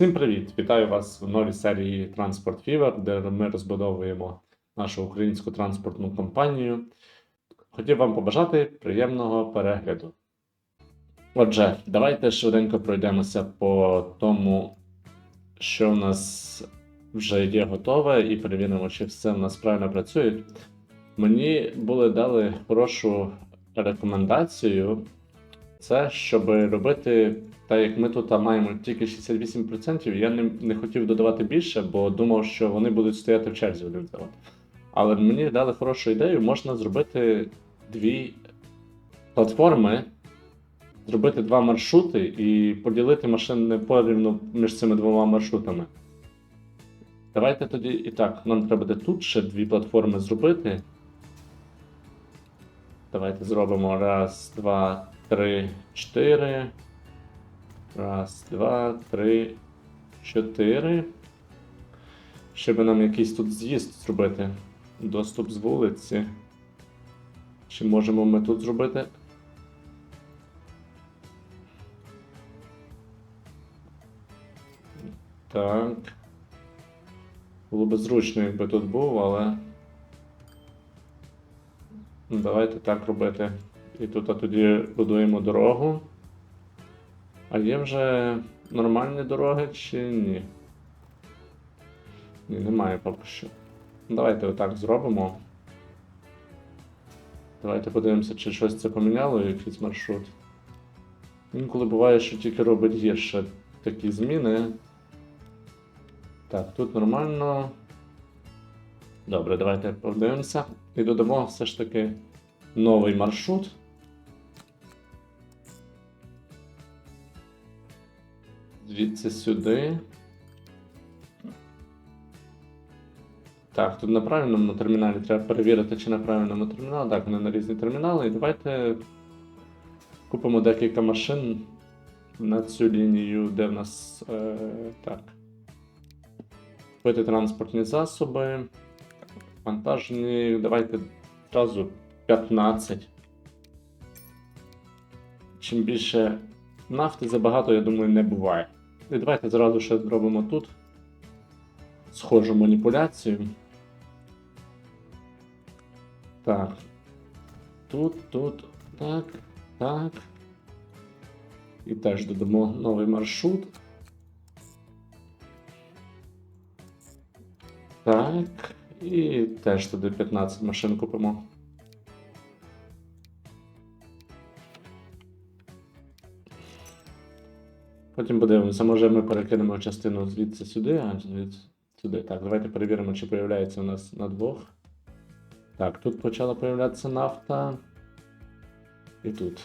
Всім привіт! Вітаю вас в новій серії Transport Fever, де ми розбудовуємо нашу українську транспортну компанію. Хотів вам побажати приємного перегляду. Отже, давайте швиденько пройдемося по тому, що в нас вже є готове, і перевіримо, чи все в нас правильно працює. Мені були дали хорошу рекомендацію це щоб робити так, як ми тут маємо тільки 68%, я не, не хотів додавати більше, бо думав, що вони будуть стояти в черзі один за. Але мені дали хорошу ідею, можна зробити дві платформи, зробити два маршрути і поділити машини порівну між цими двома маршрутами. Давайте тоді і так, нам треба буде тут ще дві платформи зробити. Давайте зробимо раз, два, три, чотири. Раз, два, три, чотири. Щоб нам якийсь тут з'їзд зробити. Доступ з вулиці. Чи можемо ми тут зробити? Так. Було б зручно, якби тут був, але. Давайте так робити. І тут а тоді будуємо дорогу. А є вже нормальні дороги чи ні? Ні, немає поки що. Давайте отак зробимо. Давайте подивимося, чи щось це поміняло, якийсь маршрут. Інколи буває, що тільки робить гірше такі зміни. Так, тут нормально. Добре, давайте подивимося. І додамо все ж таки новий маршрут. Звідси сюди. Так, тут на правильному терміналі треба перевірити, чи на правильному терміналі. Так, вони на різні термінали. І давайте купимо декілька машин на цю лінію, де в нас. Е, так. Купити транспортні засоби. Вантажні. Давайте одразу 15. Чим більше нафти забагато, я думаю, не буває. І давайте зразу ще зробимо тут схожу маніпуляцію. Так. Тут, тут, так, так. І теж додамо новий маршрут. Так. І теж туди 15 машин купимо. Потім подивимося, може ми перекинемо частину звідси сюди, а звідси сюди. Так, давайте перевіримо, чи появляється у нас на двох. Так, тут почала появлятися нафта. І тут.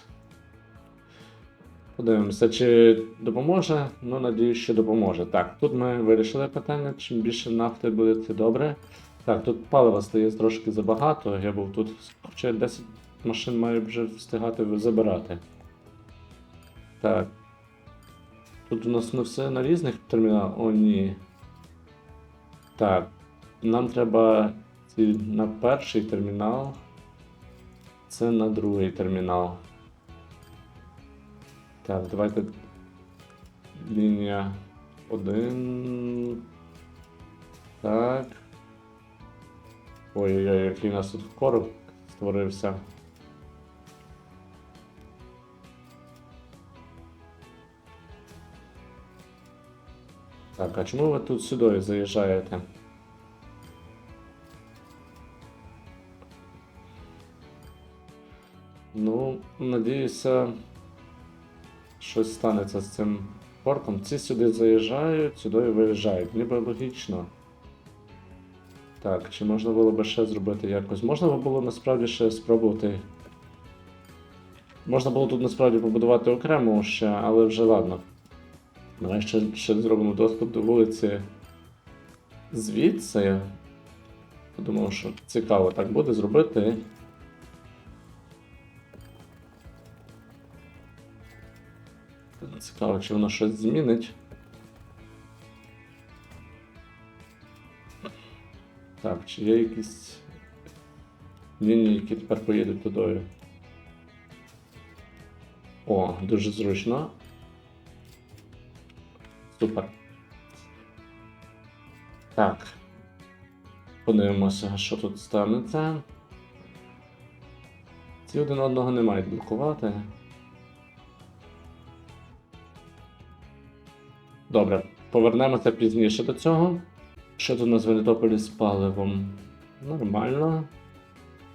Подивимося, чи допоможе. Ну, надіюсь, що допоможе. Так, тут ми вирішили питання. Чим більше нафти буде, це добре. Так, тут палива стає трошки забагато. Я був тут, хоча 10 машин маю вже встигати забирати. Так. Тут у нас не все на різних терміналах. О, ні. Так. Нам треба на перший термінал. Це на другий термінал. Так, давайте. Лінія 1. Так. Ой-ой-ой, який у нас тут короб створився. Так, а чому ви тут сюди заїжджаєте? Ну, надіюся, щось станеться з цим порком. Ці сюди заїжджають, сюди виїжджають. Ніби логічно. Так, чи можна було би ще зробити якось? Можна було насправді ще спробувати. Можна було тут насправді побудувати окремо ще, але вже ладно. Давай ще, ще зробимо доступ до вулиці звідси. Я подумав, що цікаво так буде зробити. Цікаво, чи воно щось змінить. Так, чи є якісь лінії, які тепер поїдуть тудою? О, дуже зручно. Супер. Так. Подивимося, що тут станеться. Ці один одного не мають блокувати. Добре, повернемося пізніше до цього. Що тут у нас в Мелітополі з паливом? Нормально.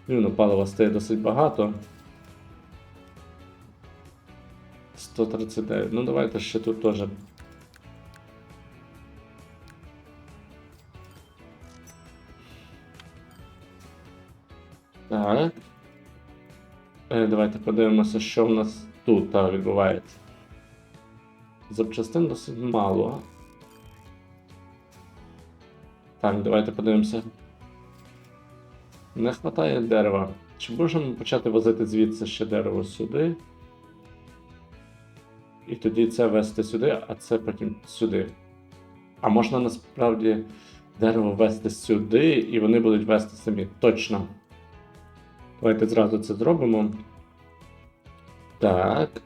Рівно палива стає досить багато. 139. Ну давайте ще тут теж. Так. Е, Давайте подивимося, що в нас тут відбувається. Запчастин досить мало. Так, давайте подивимося. Не вистачає дерева. Чи можемо почати возити звідси ще дерево сюди? І тоді це вести сюди, а це потім сюди. А можна насправді дерево вести сюди, і вони будуть вести самі. Точно. Давайте зразу це зробимо. Так.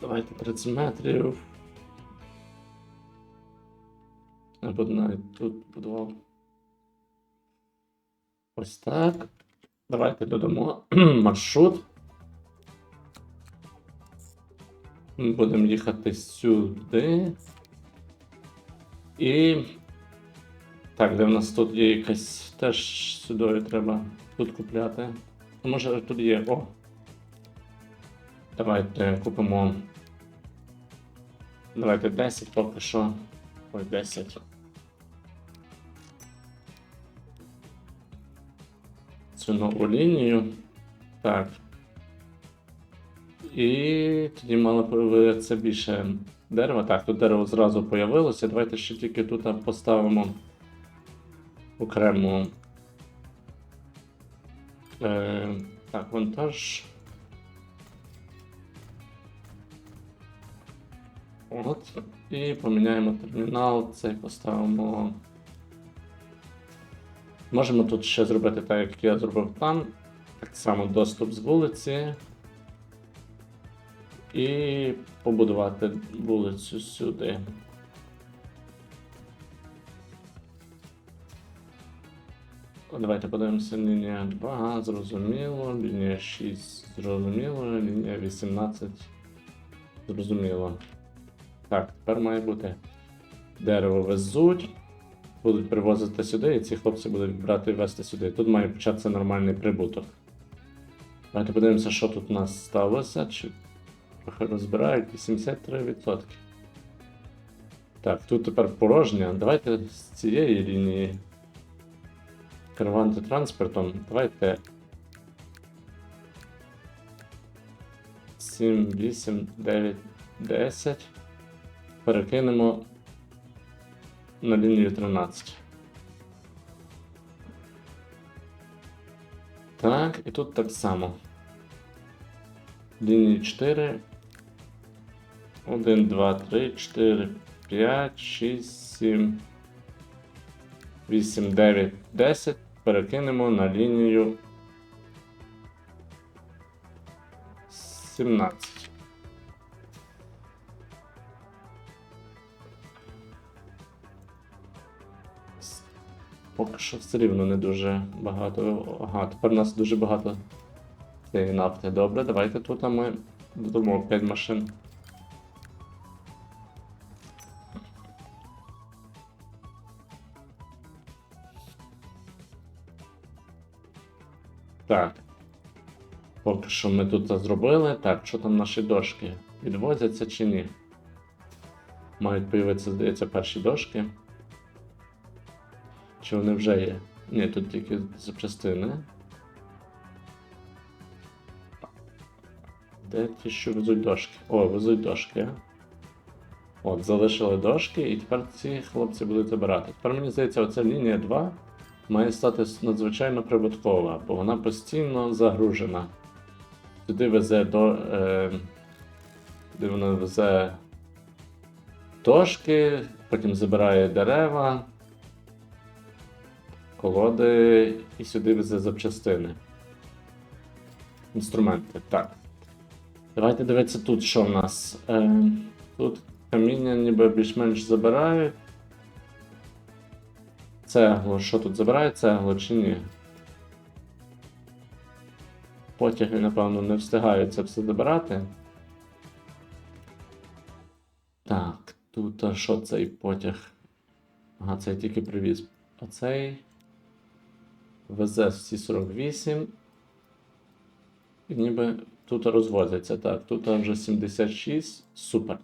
Давайте 30 метрів. Або навіть тут будував. Ось так. Давайте додамо маршрут. Будемо їхати сюди. І. Так, де в нас тут є якась теж сюди треба тут купляти. А Може тут є. О. Давайте купимо. Давайте 10 поки що. Ой, 10. Цю нову лінію. Так. І тоді мало появитися більше дерева. Так, тут дерево зразу появилося. Давайте ще тільки тут поставимо окремо. Е, так, вантаж. От. І поміняємо термінал, цей поставимо. Можемо тут ще зробити так, як я зробив там. Так само доступ з вулиці. І побудувати вулицю сюди. Давайте подивимося лінія 2, зрозуміло, лінія 6 зрозуміло, лінія 18 зрозуміло. Так, тепер має бути дерево везуть, будуть привозити сюди, і ці хлопці будуть брати і везти сюди. Тут має початися нормальний прибуток. Давайте подивимося, що тут у нас сталося. Чи трохи розбирають 83%. Так, тут тепер порожня. Давайте з цієї лінії керувати транспортом. Давайте 7, 8, 9, 10. Перекинемо на лінію 13. Так, і тут так само. Лінії 4. 1, 2, 3, 4, 5, 6, 7, 8, 9, 10. Перекинемо на лінію 17. Поки що все рівно не дуже багато. Ага, тепер у нас дуже багато цієї нафти. Добре, давайте тут ми додамо 5 машин. Так. Поки що ми тут зробили. Так, що там наші дошки? Відвозяться чи ні? Мають появитися, здається, перші дошки. Чи вони вже є? Ні, тут тільки запчастини. Де ті, що везуть дошки? О, везуть дошки. От, залишили дошки, і тепер ці хлопці будуть забирати. Тепер мені здається, оця лінія 2 має стати надзвичайно прибуткова, бо вона постійно загружена. Сюди везе до. Е, Сюди вона везе дошки, потім забирає дерева, колоди і сюди везе запчастини. Інструменти. Так. Давайте дивитися тут, що в нас. Е, тут Каміння ніби більш-менш забирають. Цеглу. Що тут забирає цеглу? Потяги, напевно, не встигають це все забирати. Так, тут а що цей потяг? Ага, цей тільки привіз. А цей. Везе всі 48. І ніби тут розвозяться. Так, тут вже 76. Супер.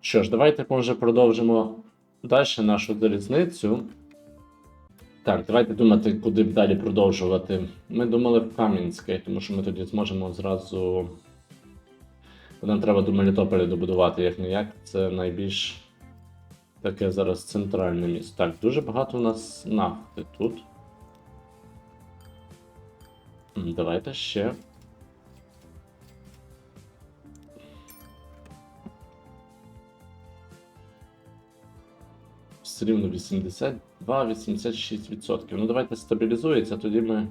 Що ж, давайте може продовжимо далі нашу залізницю. Так, давайте думати, куди б далі продовжувати. Ми думали в Кам'янське, тому що ми тоді зможемо зразу. Нам треба до Мелітополя добудувати як ніяк. Це найбільш таке зараз центральне місто. Так, дуже багато у нас нафти тут. Давайте ще. Все рівно 82-86%. Ну давайте стабілізується, тоді ми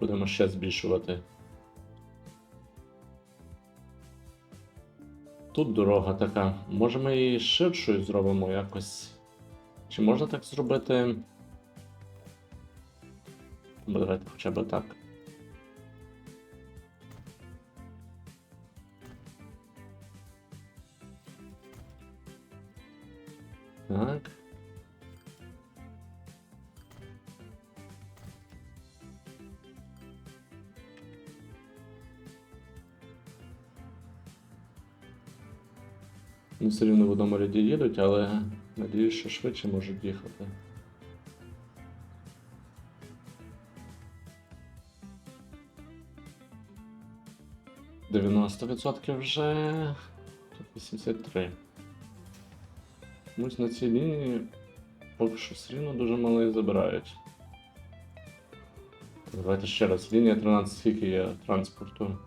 будемо ще збільшувати. Тут дорога така. Може ми її ширшою зробимо якось. Чи можна так зробити? Бо давайте хоча б. Так. Ну, все рівно в одному ряді їдуть, але надіюсь, що швидше можуть їхати. Дев'яносто відсотків вже. Тут 83. Чомусь на цій лінії поки що все рівно дуже мало і забирають. Давайте ще раз. Лінія 13, скільки є транспорту?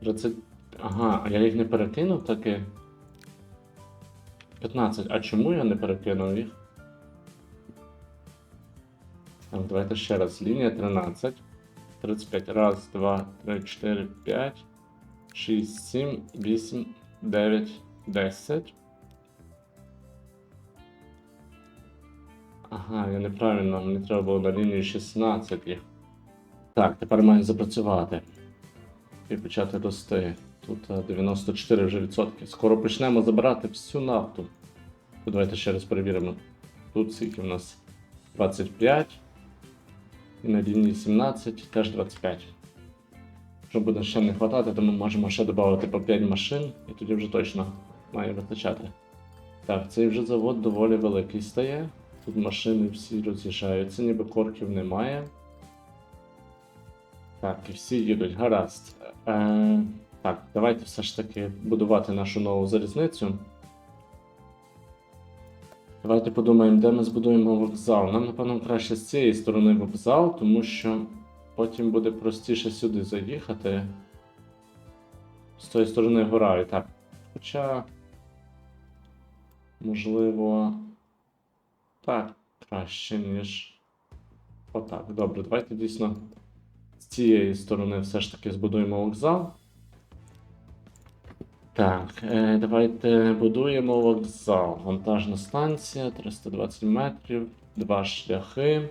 30. Ага, а я їх не перекинув таки. 15. А чому я не перекинув їх? Так, давайте ще раз. Лінія 13. 35. Раз, два, три, чотири, п'ять, шість, сім, вісім, дев'ять, десять. Ага, я неправильно, мені треба було на лінії 16 їх. Так, тепер маю запрацювати. І почати рости. Тут а, 94 вже відсотки. Скоро почнемо забирати всю нафту. Давайте ще раз перевіримо. Тут скільки в нас 25. І на лінії 17 теж 25. Якщо буде ще не вистачати, то ми можемо ще додати по 5 машин, і тоді вже точно має вистачати. Так, цей вже завод доволі великий стає. Тут машини всі роз'їжджаються, ніби корків немає. Так, і всі їдуть, гаразд. Е, так, давайте все ж таки будувати нашу нову залізницю. Давайте подумаємо, де ми збудуємо вокзал. Нам, напевно, краще з цієї сторони вокзал, тому що потім буде простіше сюди заїхати. З тої сторони гора і так. Хоча. Можливо. Так, краще, ніж. Отак. Добре, давайте дійсно з цієї сторони все ж таки збудуємо вокзал. Так, е, давайте будуємо вокзал. Вантажна станція 320 метрів, два шляхи.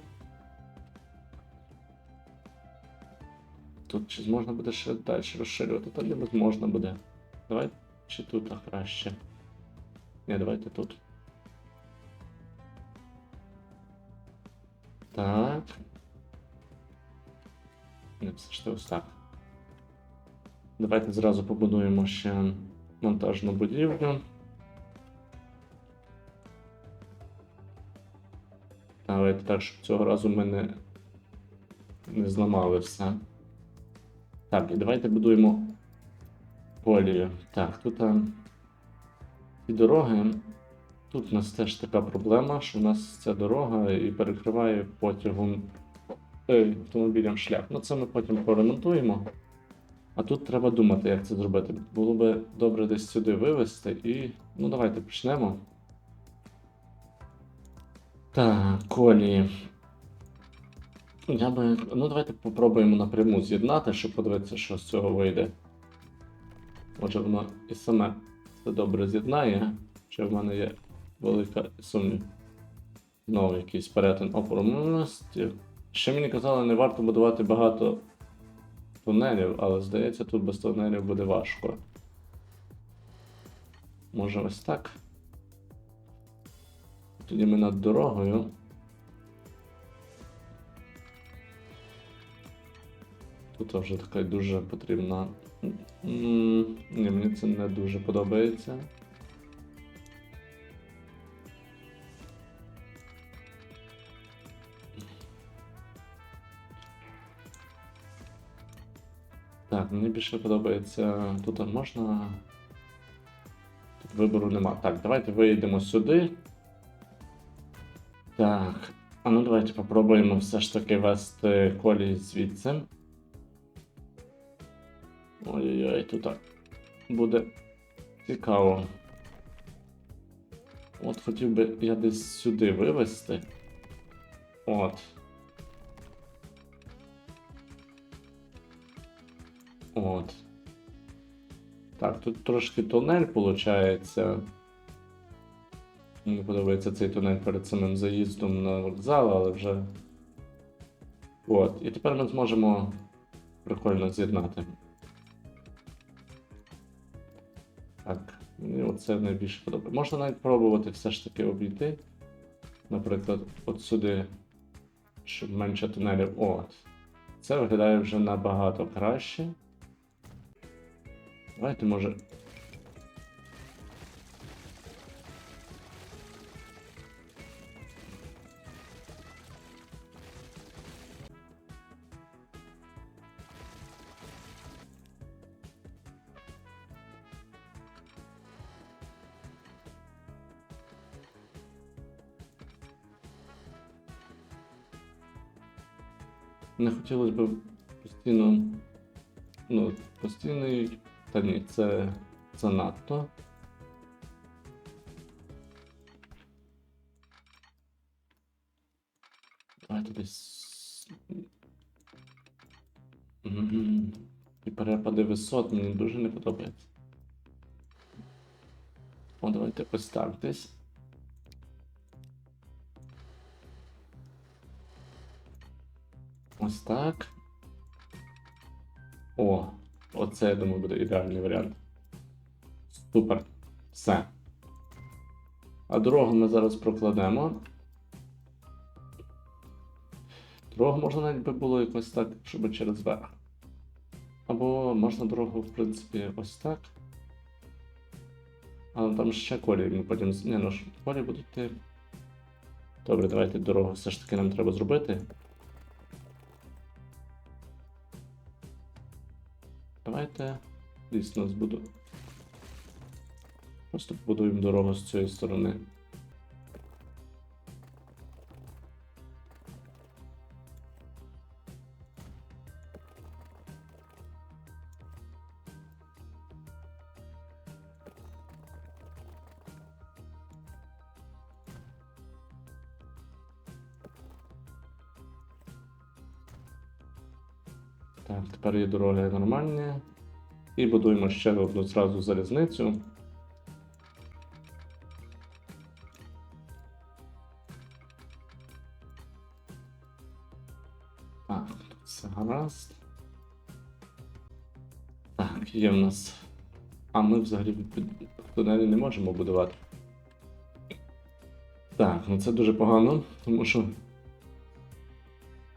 Тут чи можна буде ще далі розширювати? Ніби можна буде. Давай чи тут а краще. Ні, давайте тут. Так. Не, все ж ось так. Давайте зразу побудуємо ще монтажну будівлю. Давайте так, щоб цього разу ми не, не зламали все. Так, і давайте будуємо колію. Так, тут а, і дороги. Тут у нас теж така проблема, що у нас ця дорога і перекриває потягом е, автомобілям шлях. Ну це ми потім поремонтуємо. А тут треба думати, як це зробити. Було би добре десь сюди вивезти і. Ну, давайте почнемо. Так, колії. Я би. Ну, давайте попробуємо напряму з'єднати, щоб подивитися, що з цього вийде. Отже, воно і саме все добре з'єднає. Ще в мене є велика сумнів. Знову якийсь перетин опорності. Ще мені казали, не варто будувати багато тунелів, але здається, тут без тунелів буде важко. Може ось так. Тоді ми над дорогою. Тут вже така дуже потрібна. Ні, мені це не дуже подобається. Так, мені більше подобається. Тут можна. Тут вибору нема. Так, давайте вийдемо сюди. Так. А ну давайте попробуємо все ж таки вести колії звідси. Ой-ой-ой, тут так. Буде цікаво. От хотів би я десь сюди вивести. От. От. Так, тут трошки тунель виходить. Мені подобається цей тунель перед самим заїздом на вокзал, але вже. От. І тепер ми зможемо прикольно з'єднати. Так, мені оце найбільше подобається. Можна навіть пробувати все ж таки обійти. Наприклад, от сюди, щоб менше тунелів. От. Це виглядає вже набагато краще. Давайте може. Не хотілося б постійно. Ну, постійний. Та це занадто. Давайте десь. І перепади висот мені дуже не подобається. О, давайте ось так десь. Ось так. Оце, я думаю, буде ідеальний варіант. Супер. Все. А дорогу ми зараз прокладемо. Дорогу можна навіть би було якось так, щоб через верх. Або можна дорогу, в принципі, ось так. Але там ще колії ми потім. Ні, ну колії будуть. Добре, давайте дорогу все ж таки нам треба зробити. Давайте дійсно збудуємо. Просто побудуємо дорогу з цієї сторони. Є дороги нормальні. І будуємо ще одну зразу залізницю. Так, все гаразд. Так, є в нас. А ми взагалі тунелі не можемо будувати. Так, ну це дуже погано, тому що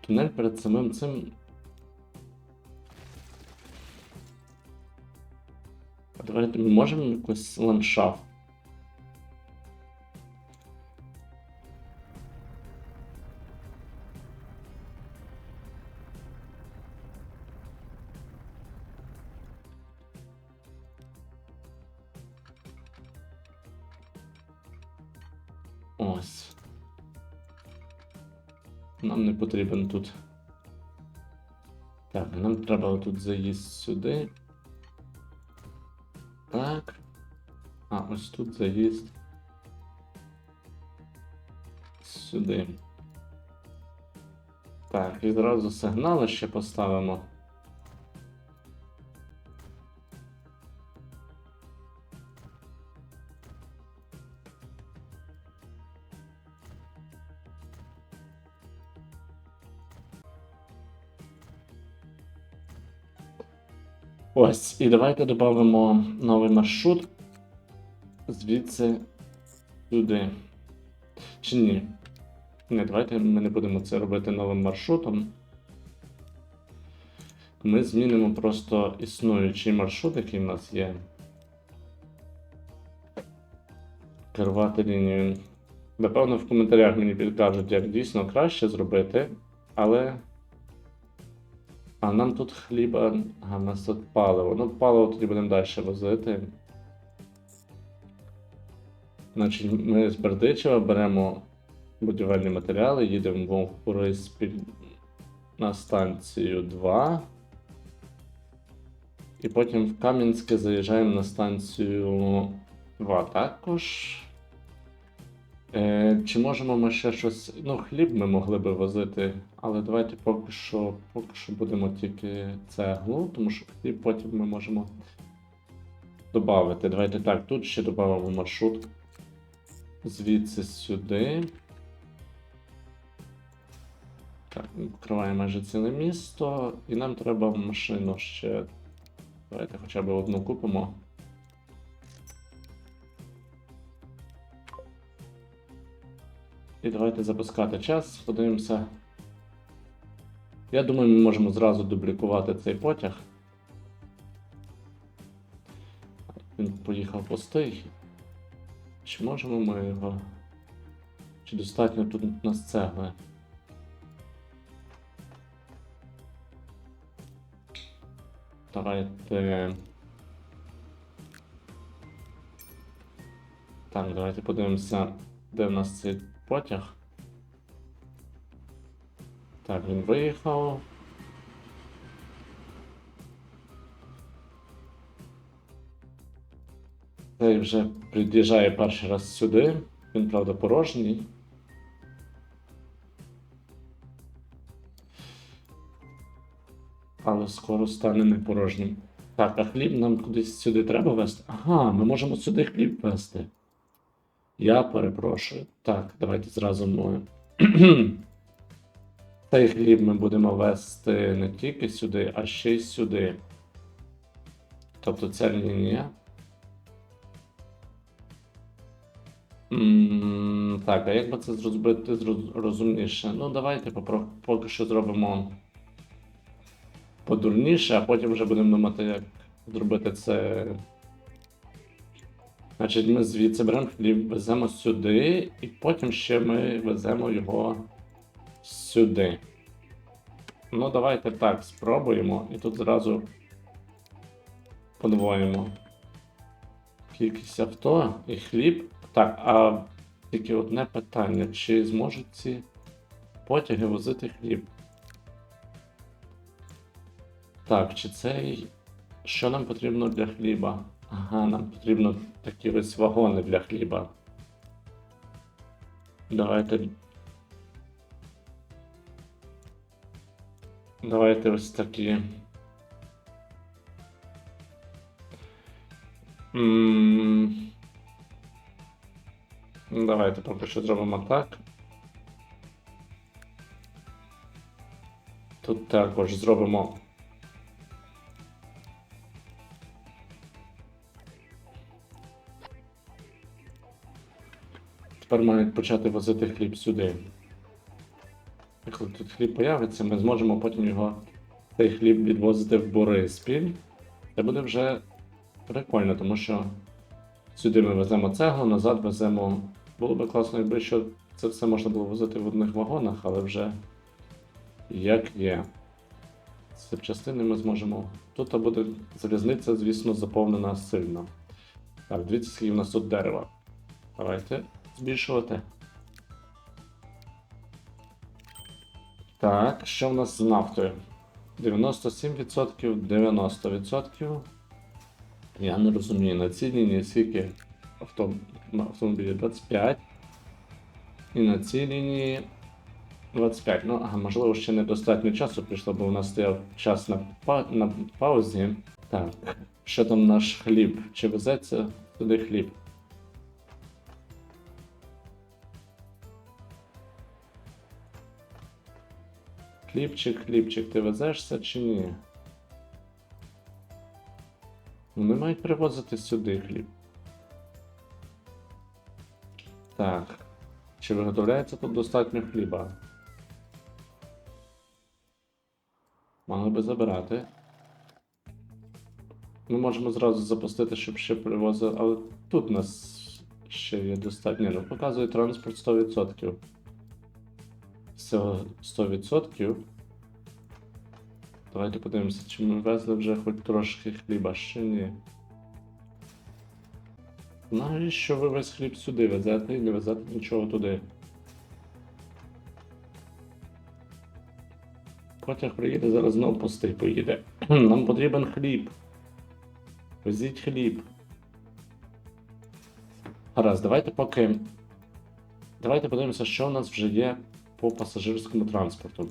тунель перед самим цим давайте ми можемо якось ландшафт. Нам не потрібен тут. Так, нам треба тут заїзд сюди. Так. А, ось тут заїзд. Сюди. Так, і зразу сигнали ще поставимо. Ось, і давайте додамо новий маршрут. Звідси сюди. Чи ні? Ні, давайте ми не будемо це робити новим маршрутом. Ми змінимо просто існуючий маршрут, який в нас є. Керувати лінією. Напевно, в коментарях мені підкажуть, як дійсно краще зробити, але. А нам тут хліба. А, в нас тут паливо. Ну, паливо тоді будемо далі возити. Значить, ми з Бердичева беремо будівельні матеріали, їдемо в Бориспіль на станцію 2. І потім в Кам'янське заїжджаємо на станцію 2 також. Е, чи можемо ми ще щось. Ну, хліб ми могли би возити, але давайте поки що, поки що будемо тільки цеглу, тому що хліб потім ми можемо додати. Давайте так, тут ще додамо маршрут. Звідси сюди. Так, відкриває майже ціле місто. І нам треба машину ще. Давайте хоча б одну купимо. І давайте запускати час, подивимося. Я думаю, ми можемо зразу дублікувати цей потяг. Він поїхав пустий. Чи можемо ми його. Чи достатньо тут у нас цегли? Давайте. Так, давайте подивимося, де в нас цей потяг. Так, він виїхав. Цей вже під'їжджає перший раз сюди. Він, правда, порожній. Але скоро стане не порожнім. Так, а хліб нам кудись сюди треба вести? Ага, ми можемо сюди хліб вести. Я перепрошую. Так, давайте зразу мною. Цей хліб ми будемо вести не тільки сюди, а ще й сюди. Тобто ця лінія. М, Так, а як би це зробити розумніше? Ну, давайте поки що зробимо подурніше, а потім вже будемо думати, як зробити це. Значить, ми звідси беремо хліб, веземо сюди, і потім ще ми веземо його сюди. Ну, давайте так, спробуємо. І тут зразу подвоїмо кількість авто і хліб. Так, а тільки одне питання: чи зможуть ці потяги возити хліб? Так, чи цей. Що нам потрібно для хліба? Ага, нам потрібно такі ось вагони для хліба. Давайте. Давайте ось такі. М, ну, Давайте поки що зробимо так. Тут також зробимо. Тепер мають почати возити хліб сюди. І коли тут хліб появиться, ми зможемо потім його цей хліб відвозити в Бориспіль. Це буде вже прикольно, тому що сюди ми веземо цеглу, назад веземо. Було би класно, якби що це все можна було возити в одних вагонах, але вже як є. З запчастини ми зможемо. Тут буде залізниця, звісно, заповнена сильно. Так, дивіться, скільки в нас тут дерева. Давайте збільшувати. Так, що в нас з нафтою? 97%, 90%. Я не розумію, на цій лінії скільки авто... автомобілів 25. І на цій лінії 25. Ну, ага, можливо, ще недостатньо часу прийшло, бо у нас стояв час на, па... на паузі. Так, що там наш хліб? Чи везеться туди хліб? Хлібчик, хлібчик, ти везешся чи ні? Вони мають привозити сюди хліб. Так. Чи виготовляється тут достатньо хліба? Мали би забирати. Ми можемо зразу запустити, щоб ще привозили, але тут у нас ще є достатньо. Ну, показує транспорт 100%. Всього 100%. Давайте подивимося, чи ми везли вже хоч трошки хліба, ще ні. Навіщо ви весь хліб сюди везете і не везете нічого туди? Потяг приїде, зараз знов пустий поїде. Нам потрібен хліб. Везіть хліб. Гаразд, давайте поки. Давайте подивимося, що у нас вже є по пасажирському транспорту.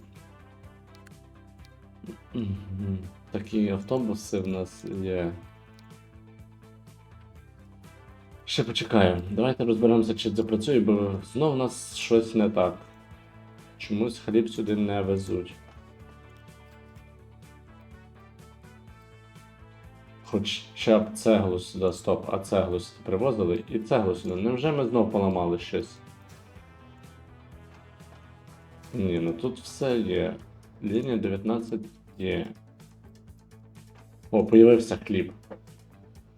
Такі автобуси в нас є. Ще почекаю. Давайте розберемося, чи це працює, бо знов у нас щось не так. Чомусь хліб сюди не везуть. Хоча б цеглу сюди, стоп, а цеглу сюди привозили і цеглу сюди. Невже ми знов поламали щось? Ні, ну тут все є. Лінія 19 є. О, появився хліб.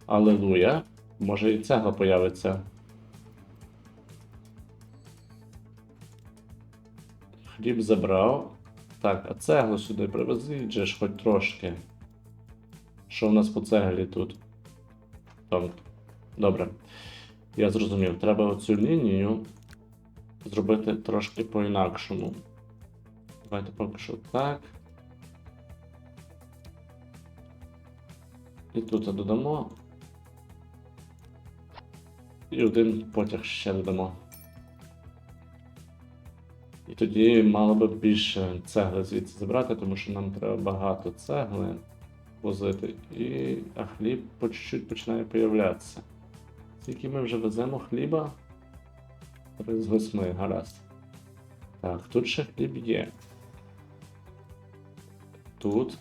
Алелуя. Може і цегла появиться. Хліб забрав. Так, а цеглу сюди привезіть же ж хоч трошки. Що в нас по цеглі тут? Там. Добре. Я зрозумів. Треба оцю лінію зробити трошки по-інакшому. Давайте поки що так. І тут додамо. І один потяг ще додамо. І тоді мало би більше цегли звідси забрати, тому що нам треба багато цегли возити. І... А хліб по чуть-чуть починає появлятися. Скільки ми вже веземо хліба? Три з восьми, гаразд. Так, тут ще хліб є. Тут.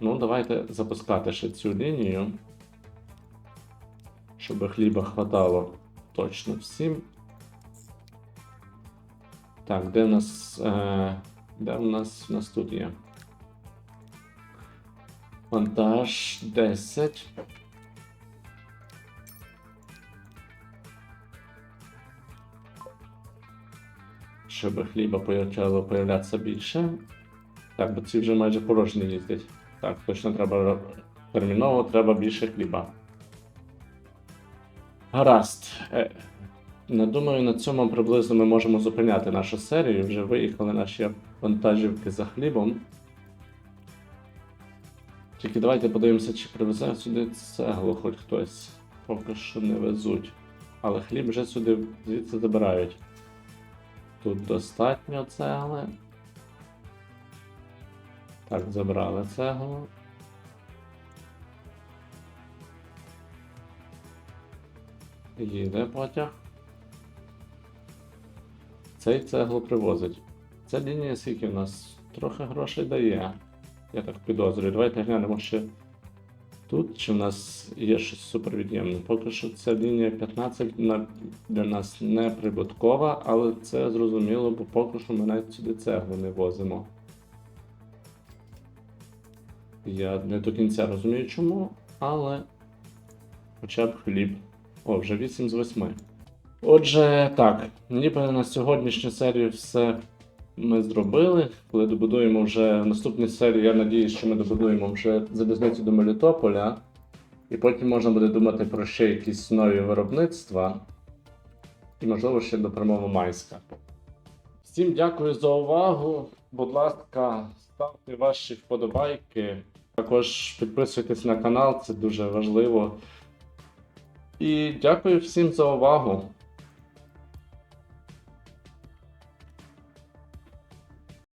Ну, давайте запускати ще цю лінію. Щоб хліба хватало точно всім. Так, де в нас. Е, де в нас, в нас тут є? Вантаж 10. Щоб хліба почало появлятися більше. Так, бо ці вже майже порожні їздять. Так, точно треба терміново, треба більше хліба. Гаразд. Не думаю, на цьому приблизно ми можемо зупиняти нашу серію. Вже виїхали наші вантажівки за хлібом. Тільки давайте подивимося, чи привезе сюди цеглу хоч хтось. Поки що не везуть. Але хліб вже сюди звідси забирають. Тут достатньо цегли. Так, забрали цеглу. Їде потяг. Цей цеглу привозить. Ця лінія скільки в нас трохи грошей дає. Я так підозрюю. Давайте глянемо ще тут, чи в нас є щось супервід'ємне. Поки що ця лінія 15 на- для нас не прибуткова, але це зрозуміло, бо поки що ми навіть сюди цеглу не возимо. Я не до кінця розумію чому, але хоча б хліб. О, вже 8 з 8. Отже, так, ніби на сьогоднішню серію все ми зробили. Коли добудуємо вже в наступній серії, я надіюсь, що ми добудуємо вже залізницю до Мелітополя. І потім можна буде думати про ще якісь нові виробництва. І, можливо, ще до Первомайська. Всім дякую за увагу. Будь ласка, ставте ваші вподобайки. Також підписуйтесь на канал, це дуже важливо. І дякую всім за увагу.